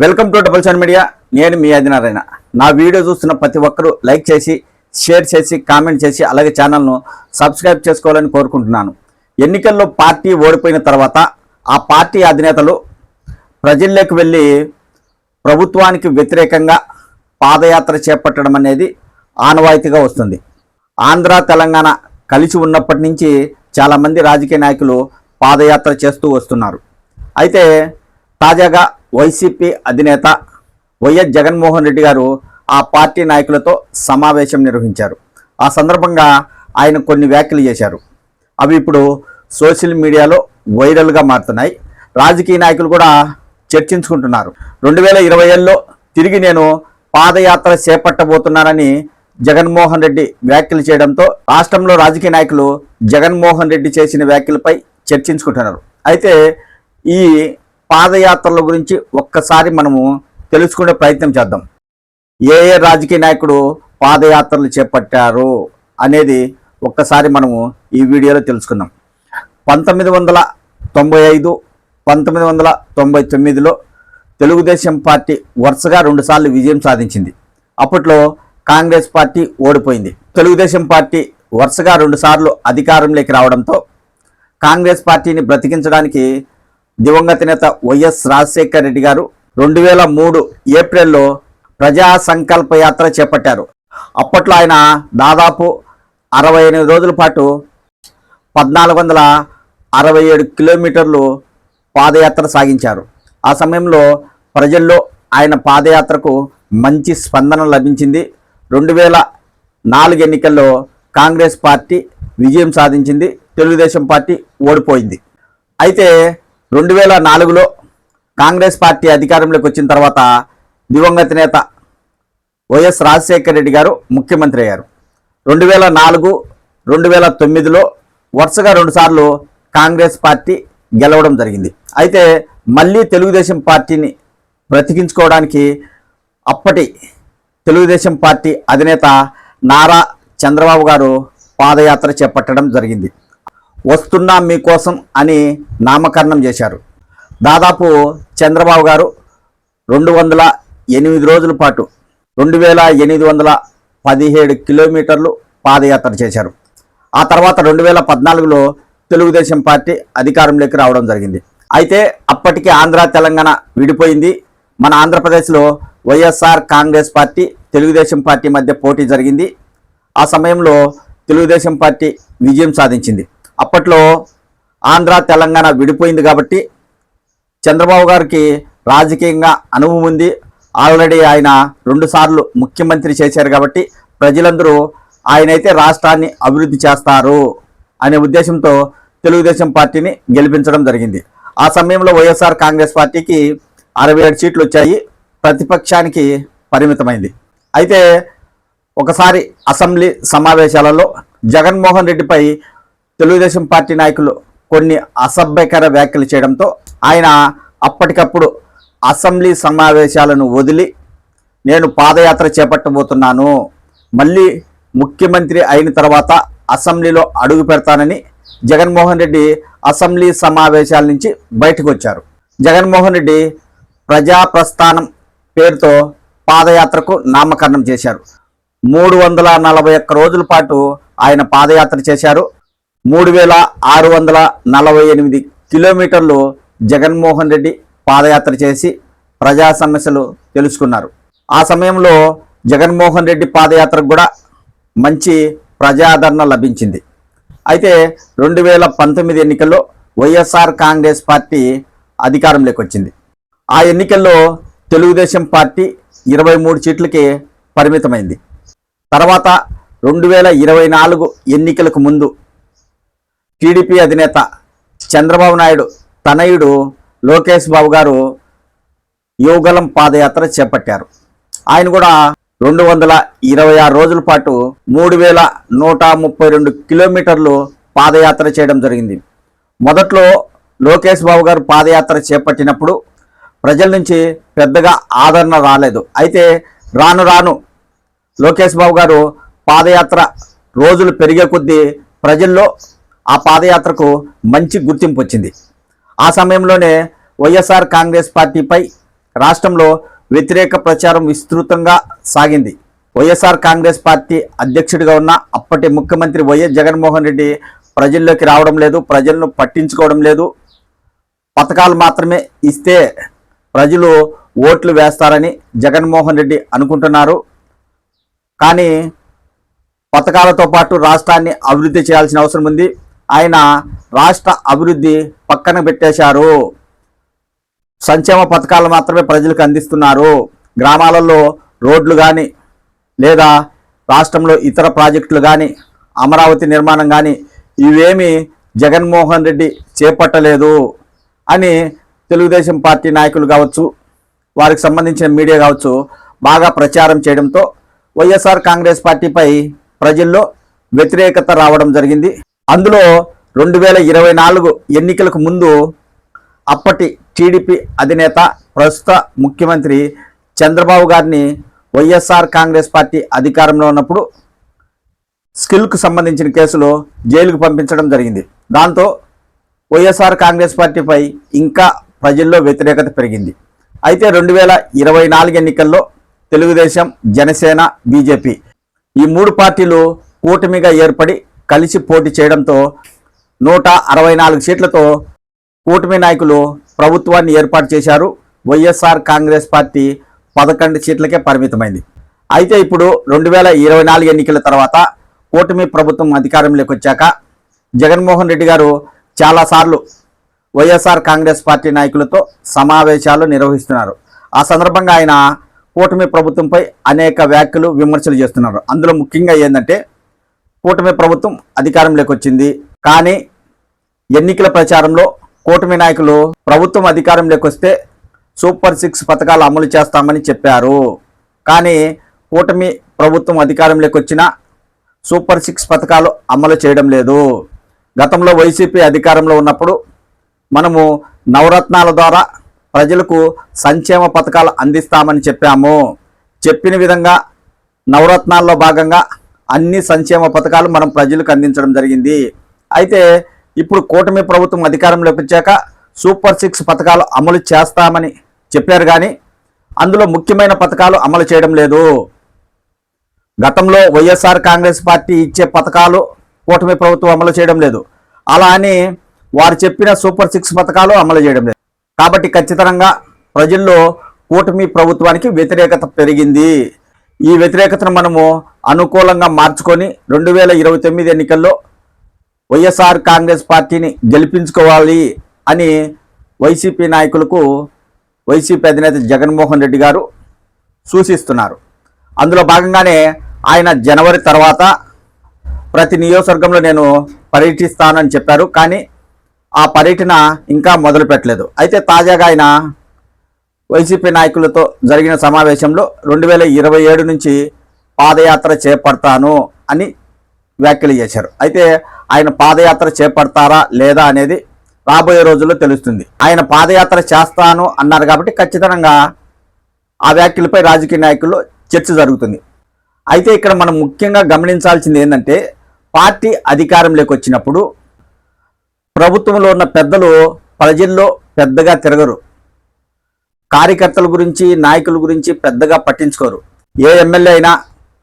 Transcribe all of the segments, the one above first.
Welcome to double seven media. నేను మీ ఆదినారాయణ. నా వీడియో చూస్తున్న ప్రతి ఒక్కరూ లైక్ చేసి షేర్ చేసి కామెంట్ చేసి అలాగే ఛానల్ను సబ్స్క్రైబ్ చేసుకోవాలని కోరుకుంటున్నాను. ఎన్నికల్లో పార్టీ ఓడిపోయిన తర్వాత ఆ పార్టీ అధినేతలు ప్రజల్లోకి వెళ్ళి ప్రభుత్వానికి వ్యతిరేకంగా పాదయాత్ర చేపట్టడం అనేది ఆనవాయితీగా వస్తుంది. ఆంధ్ర తెలంగాణ కలిసి ఉన్నప్పటి నుంచి చాలామంది రాజకీయ నాయకులు పాదయాత్ర చేస్తూ వస్తున్నారు. అయితే తాజాగా వైసీపీ అధినేత వైఎస్ జగన్మోహన్ రెడ్డి గారు ఆ పార్టీ నాయకులతో సమావేశం నిర్వహించారు. ఆ సందర్భంగా ఆయన కొన్ని వ్యాఖ్యలు చేశారు. అవి ఇప్పుడు సోషల్ మీడియాలో వైరల్గా మారుతున్నాయి. రాజకీయ నాయకులు కూడా చర్చించుకుంటున్నారు. రెండు వేల ఇరవై ఏళ్ళలో తిరిగి నేను పాదయాత్ర చేపట్టబోతున్నానని జగన్మోహన్ రెడ్డి వ్యాఖ్యలు చేయడంతో రాష్ట్రంలో రాజకీయ నాయకులు జగన్మోహన్ రెడ్డి చేసిన వ్యాఖ్యలపై చర్చించుకుంటున్నారు. అయితే ఈ పాదయాత్రల గురించి ఒక్కసారి మనము తెలుసుకునే ప్రయత్నం చేద్దాం. ఏ ఏ రాజకీయ నాయకుడు పాదయాత్రలు చేపట్టారు అనేది ఒక్కసారి మనము ఈ వీడియోలో తెలుసుకుందాం. పంతొమ్మిది వందల తొంభై ఐదు పంతొమ్మిది వందల తొంభై తొమ్మిదిలో తెలుగుదేశం పార్టీ వరుసగా రెండుసార్లు విజయం సాధించింది. అప్పట్లో కాంగ్రెస్ పార్టీ ఓడిపోయింది. తెలుగుదేశం పార్టీ వరుసగా రెండుసార్లు అధికారంలోకి రావడంతో కాంగ్రెస్ పార్టీని బ్రతికించడానికి దివంగత నేత వైఎస్ రాజశేఖర్ రెడ్డి గారు రెండు వేల మూడు ఏప్రిల్లో ప్రజా సంకల్ప యాత్ర చేపట్టారు. అప్పట్లో ఆయన దాదాపు అరవై ఎనిమిది రోజుల పాటు పద్నాలుగు వందల అరవై ఏడు కిలోమీటర్లు పాదయాత్ర సాగించారు. ఆ సమయంలో ప్రజల్లో ఆయన పాదయాత్రకు మంచి స్పందన లభించింది. రెండు వేల నాలుగు ఎన్నికల్లో కాంగ్రెస్ పార్టీ విజయం సాధించింది. తెలుగుదేశం పార్టీ ఓడిపోయింది. అయితే రెండు వేల నాలుగులో కాంగ్రెస్ పార్టీ అధికారంలోకి వచ్చిన తర్వాత దివంగత నేత వైఎస్ రాజశేఖర రెడ్డి గారు ముఖ్యమంత్రి అయ్యారు. రెండు వేల నాలుగు రెండు వేల తొమ్మిదిలో వరుసగా రెండుసార్లు కాంగ్రెస్ పార్టీ గెలవడం జరిగింది. అయితే మళ్ళీ తెలుగుదేశం పార్టీని బ్రతికించుకోవడానికి అప్పటి తెలుగుదేశం పార్టీ అధినేత నారా చంద్రబాబు గారు పాదయాత్ర చేపట్టడం జరిగింది. వస్తున్నా మీకోసం అని నామకరణం చేశారు. దాదాపు చంద్రబాబు గారు రెండు వందల ఎనిమిది రోజుల పాటు రెండు వేల ఎనిమిది వందల పదిహేడు కిలోమీటర్లు పాదయాత్ర చేశారు. ఆ తర్వాత రెండు వేల పద్నాలుగులో తెలుగుదేశం పార్టీ అధికారంలోకి రావడం జరిగింది. అయితే అప్పటికి ఆంధ్ర తెలంగాణ విడిపోయింది. మన ఆంధ్రప్రదేశ్లో వైఎస్ఆర్ కాంగ్రెస్ పార్టీ తెలుగుదేశం పార్టీ మధ్య పోటీ జరిగింది. ఆ సమయంలో తెలుగుదేశం పార్టీ విజయం సాధించింది. అప్పట్లో ఆంధ్ర తెలంగాణ విడిపోయింది కాబట్టి చంద్రబాబు గారికి రాజకీయంగా అనుభవం ఉంది. ఆల్రెడీ ఆయన రెండుసార్లు ముఖ్యమంత్రి చేశారు కాబట్టి ప్రజలందరూ ఆయనైతే రాష్ట్రాన్ని అభివృద్ధి చేస్తారు అనే ఉద్దేశంతో తెలుగుదేశం పార్టీని గెలిపించడం జరిగింది. ఆ సమయంలో వైఎస్ఆర్ కాంగ్రెస్ పార్టీకి అరవై ఏడు సీట్లు వచ్చాయి. ప్రతిపక్షానికి పరిమితమైంది. అయితే ఒకసారి అసెంబ్లీ సమావేశాలలో జగన్మోహన్ రెడ్డిపై తెలుగుదేశం పార్టీ నాయకులు కొన్ని అసభ్యకర వ్యాఖ్యలు చేయడంతో ఆయన అప్పటికప్పుడు అసెంబ్లీ సమావేశాలను వదిలి నేను పాదయాత్ర చేపట్టబోతున్నాను మళ్ళీ ముఖ్యమంత్రి అయిన తర్వాత అసెంబ్లీలో అడుగు పెడతానని జగన్మోహన్ రెడ్డి అసెంబ్లీ సమావేశాల నుంచి బయటకు వచ్చారు జగన్మోహన్ రెడ్డి ప్రజా ప్రస్థానం పేరుతో పాదయాత్రకు నామకరణం చేశారు. మూడు వందల నలభై ఒక్క రోజుల పాటు ఆయన పాదయాత్ర చేశారు. మూడు వేల ఆరు వందల నలభై ఎనిమిది కిలోమీటర్లు జగన్మోహన్ రెడ్డి పాదయాత్ర చేసి ప్రజా సమస్యలు తెలుసుకున్నారు. ఆ సమయంలో జగన్మోహన్ రెడ్డి పాదయాత్రకు కూడా మంచి ప్రజాదరణ లభించింది. అయితే రెండు వేల పంతొమ్మిది ఎన్నికల్లో వైఎస్ఆర్ కాంగ్రెస్ పార్టీ అధికారంలోకి వచ్చింది ఆ ఎన్నికల్లో తెలుగుదేశం పార్టీ ఇరవై మూడు సీట్లకి పరిమితమైంది. తర్వాత రెండు వేల ఇరవై నాలుగు ఎన్నికలకు ముందు టీడీపీ అధినేత చంద్రబాబు నాయుడు తనయుడు లోకేష్ బాబు గారు యువగలం పాదయాత్ర చేపట్టారు. ఆయన కూడా రెండు వందల ఇరవై ఆరు రోజుల పాటు మూడు వేల నూట ముప్పై రెండు కిలోమీటర్లు పాదయాత్ర చేయడం జరిగింది. మొదట్లో లోకేష్ బాబు గారు పాదయాత్ర చేపట్టినప్పుడు ప్రజల నుంచి పెద్దగా ఆదరణ రాలేదు. అయితే రాను రాను లోకేష్ బాబు గారు పాదయాత్ర రోజులు పెరిగే కొద్దీ ప్రజల్లో ఆ పాదయాత్రకు మంచి గుర్తింపు వచ్చింది. ఆ సమయంలోనే వైఎస్ఆర్ కాంగ్రెస్ పార్టీపై రాష్ట్రంలో వ్యతిరేక ప్రచారం విస్తృతంగా సాగింది. వైఎస్ఆర్ కాంగ్రెస్ పార్టీ అధ్యక్షుడిగా ఉన్న అప్పటి ముఖ్యమంత్రి వైఎస్ జగన్మోహన్ రెడ్డి ప్రజల్లోకి రావడం లేదు ప్రజలను పట్టించుకోవడం లేదు. పథకాలు మాత్రమే ఇస్తే ప్రజలు ఓట్లు వేస్తారని జగన్మోహన్ రెడ్డి అనుకుంటున్నారు. కానీ పథకాలతో పాటు రాష్ట్రాన్ని అభివృద్ధి చేయాల్సిన అవసరం ఉంది. ఆయన రాష్ట్ర అభివృద్ధి పక్కన పెట్టేశారు. సంక్షేమ పథకాలు మాత్రమే ప్రజలకు అందిస్తున్నారు. గ్రామాలలో రోడ్లు కానీ లేదా రాష్ట్రంలో ఇతర ప్రాజెక్టులు కానీ అమరావతి నిర్మాణం కానీ ఇవేమీ జగన్మోహన్ రెడ్డి చేపట్టలేదు అని తెలుగుదేశం పార్టీ నాయకులు కావచ్చు వారికి సంబంధించిన మీడియా కావచ్చు బాగా ప్రచారం చేయడంతో వైఎస్ఆర్ కాంగ్రెస్ పార్టీపై ప్రజల్లో వ్యతిరేకత రావడం జరిగింది. అందులో రెండు వేల ఇరవై నాలుగు ఎన్నికలకు ముందు అప్పటి టీడీపీ అధినేత ప్రస్తుత ముఖ్యమంత్రి చంద్రబాబు గారిని వైఎస్ఆర్ కాంగ్రెస్ పార్టీ అధికారంలో ఉన్నప్పుడు స్కిల్కు సంబంధించిన కేసులో జైలుకు పంపించడం జరిగింది. దాంతో వైఎస్ఆర్ కాంగ్రెస్ పార్టీపై ఇంకా ప్రజల్లో వ్యతిరేకత పెరిగింది. అయితే రెండు వేల ఇరవై నాలుగు ఎన్నికల్లో తెలుగుదేశం జనసేన బీజేపీ ఈ మూడు పార్టీలు కూటమిగా ఏర్పడి కలిసి పోటీ చేయడంతో నూట అరవై నాలుగు సీట్లతో కూటమి నాయకులు ప్రభుత్వాన్ని ఏర్పాటు చేశారు. వైఎస్ఆర్ కాంగ్రెస్ పార్టీ పదకొండు సీట్లకే పరిమితమైంది. అయితే ఇప్పుడు రెండు వేల ఇరవై నాలుగు ఎన్నికల తర్వాత కూటమి ప్రభుత్వం అధికారంలోకి వచ్చాక జగన్మోహన్ రెడ్డి గారు చాలాసార్లు వైఎస్ఆర్ కాంగ్రెస్ పార్టీ నాయకులతో సమావేశాలు నిర్వహిస్తున్నారు. ఆ సందర్భంగా ఆయన కూటమి ప్రభుత్వంపై అనేక వ్యాఖ్యలు విమర్శలు చేస్తున్నారు. అందులో ముఖ్యంగా ఏంటంటే కూటమి ప్రభుత్వం అధికారంలోకి వచ్చింది కానీ ఎన్నికల ప్రచారంలో కూటమి నాయకులు ప్రభుత్వం అధికారంలోకి వస్తే సూపర్ సిక్స్ పథకాలు అమలు చేస్తామని చెప్పారు. కానీ కూటమి ప్రభుత్వం అధికారంలోకి వచ్చినా సూపర్ సిక్స్ పథకాలు అమలు చేయడం లేదు. గతంలో వైసీపీ అధికారంలో ఉన్నప్పుడు మనము నవరత్నాల ద్వారా ప్రజలకు సంక్షేమ పథకాలు అందిస్తామని చెప్పాము. చెప్పిన విధంగా నవరత్నాల్లో భాగంగా అన్ని సంక్షేమ పథకాలు మనం ప్రజలకు అందించడం జరిగింది. అయితే ఇప్పుడు కూటమి ప్రభుత్వం అధికారంలోకి వచ్చాక సూపర్ సిక్స్ పథకాలు అమలు చేస్తామని చెప్పారు కానీ అందులో ముఖ్యమైన పథకాలు అమలు చేయడం లేదు. గతంలో వైఎస్ఆర్ కాంగ్రెస్ పార్టీ ఇచ్చే పథకాలు కూటమి ప్రభుత్వం అమలు చేయడం లేదు. అలా అని వారు చెప్పిన సూపర్ సిక్స్ పథకాలు అమలు చేయడం లేదు. కాబట్టి ఖచ్చితంగా ప్రజల్లో కూటమి ప్రభుత్వానికి వ్యతిరేకత పెరిగింది. ఈ వ్యతిరేకతను మనము అనుకూలంగా మార్చుకొని రెండు వేల ఇరవై తొమ్మిది ఎన్నికల్లో వైఎస్ఆర్ కాంగ్రెస్ పార్టీని గెలిపించుకోవాలి అని వైసీపీ నాయకులకు వైసీపీ అధినేత జగన్మోహన్ రెడ్డి గారు సూచిస్తున్నారు. అందులో భాగంగానే ఆయన జనవరి తర్వాత ప్రతి నియోజకవర్గంలో నేను పర్యటిస్తానని చెప్పారు. కానీ ఆ పర్యటన ఇంకా మొదలు పెట్టలేదు. అయితే తాజాగా ఆయన వైసీపీ నాయకులతో జరిగిన సమావేశంలో రెండు వేల ఇరవై ఏడు నుంచి పాదయాత్ర చేపడతాను అని వ్యాఖ్యలు చేశారు. అయితే ఆయన పాదయాత్ర చేపడతారా లేదా అనేది రాబోయే రోజుల్లో తెలుస్తుంది. ఆయన పాదయాత్ర చేస్తాను అన్నారు కాబట్టి ఖచ్చితంగా ఆ వ్యాఖ్యలపై రాజకీయ నాయకుల్లో చర్చ జరుగుతుంది. అయితే ఇక్కడ మనం ముఖ్యంగా గమనించాల్సింది ఏంటంటే పార్టీ అధికారంలోకి వచ్చినప్పుడు ప్రభుత్వంలో ఉన్న పెద్దలు ప్రజల్లో పెద్దగా తిరగరు. కార్యకర్తల గురించి నాయకుల గురించి పెద్దగా పట్టించుకోరు. ఏ ఎమ్మెల్యే అయినా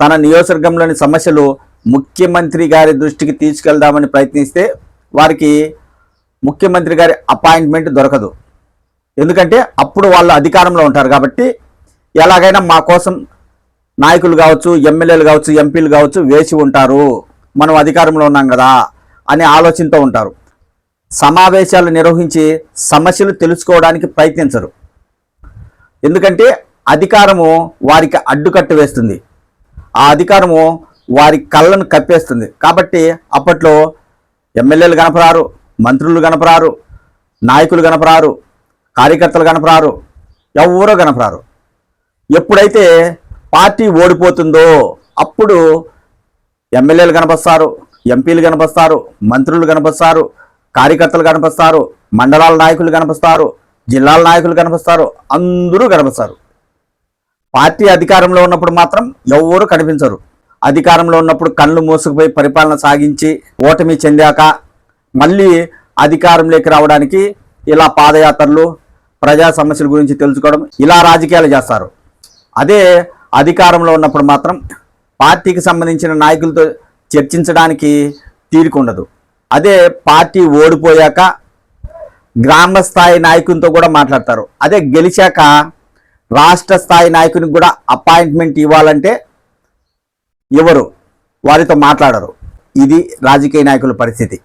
తన నియోజకవర్గంలోని సమస్యలు ముఖ్యమంత్రి గారి దృష్టికి తీసుకెళ్దామని ప్రయత్నిస్తే వారికి ముఖ్యమంత్రి గారి అపాయింట్మెంట్ దొరకదు. ఎందుకంటే అప్పుడు వాళ్ళు అధికారంలో ఉంటారు కాబట్టి ఎలాగైనా మా కోసం నాయకులు కావచ్చు ఎమ్మెల్యేలు కావచ్చు ఎంపీలు కావచ్చు వేసి ఉంటారు. మనం అధికారంలో ఉన్నాం కదా అనే ఆలోచనతో ఉంటారు. సమావేశాలు నిర్వహించి సమస్యలు తెలుసుకోవడానికి ప్రయత్నించరు. ఎందుకంటే అధికారము వారికి అడ్డుకట్టు వేస్తుంది. ఆ అధికారము వారి కళ్ళను కప్పేస్తుంది. కాబట్టి అప్పట్లో ఎమ్మెల్యేలు కనపరారు మంత్రులు కనపరారు నాయకులు కనపరారు కార్యకర్తలు కనపరారు ఎవరో కనపరారు. ఎప్పుడైతే పార్టీ ఓడిపోతుందో అప్పుడు ఎమ్మెల్యేలు కనపస్తారు ఎంపీలు కనపస్తారు మంత్రులు కనపస్తారు కార్యకర్తలు కనపస్తారు మండలాల నాయకులు కనపస్తారు జిల్లాల నాయకులు కనిపిస్తారు అందరూ కనపస్తారు పార్టీ అధికారంలో ఉన్నప్పుడు మాత్రం ఎవరు కనిపించరు. అధికారంలో ఉన్నప్పుడు కళ్ళు మూసుకుపోయి పరిపాలన సాగించి ఓటమి చెందాక మళ్ళీ అధికారంలోకి రావడానికి ఇలా పాదయాత్రలు ప్రజా సమస్యల గురించి తెలుసుకోవడం ఇలా రాజకీయాలు చేస్తారు. అదే అధికారంలో ఉన్నప్పుడు మాత్రం పార్టీకి సంబంధించిన నాయకులతో చర్చించడానికి తీరుకుండదు అదే పార్టీ ఓడిపోయాక గ్రామ స్థాయి నాయకునితో కూడా మాట్లాడతారు. అదే గెలిచాక రాష్ట్ర స్థాయి నాయకునికి కూడా అపాయింట్మెంట్ ఇవ్వాలంటే ఎవరు? వారితో మాట్లాడరు. ఇది రాజకీయ నాయకుల పరిస్థితి.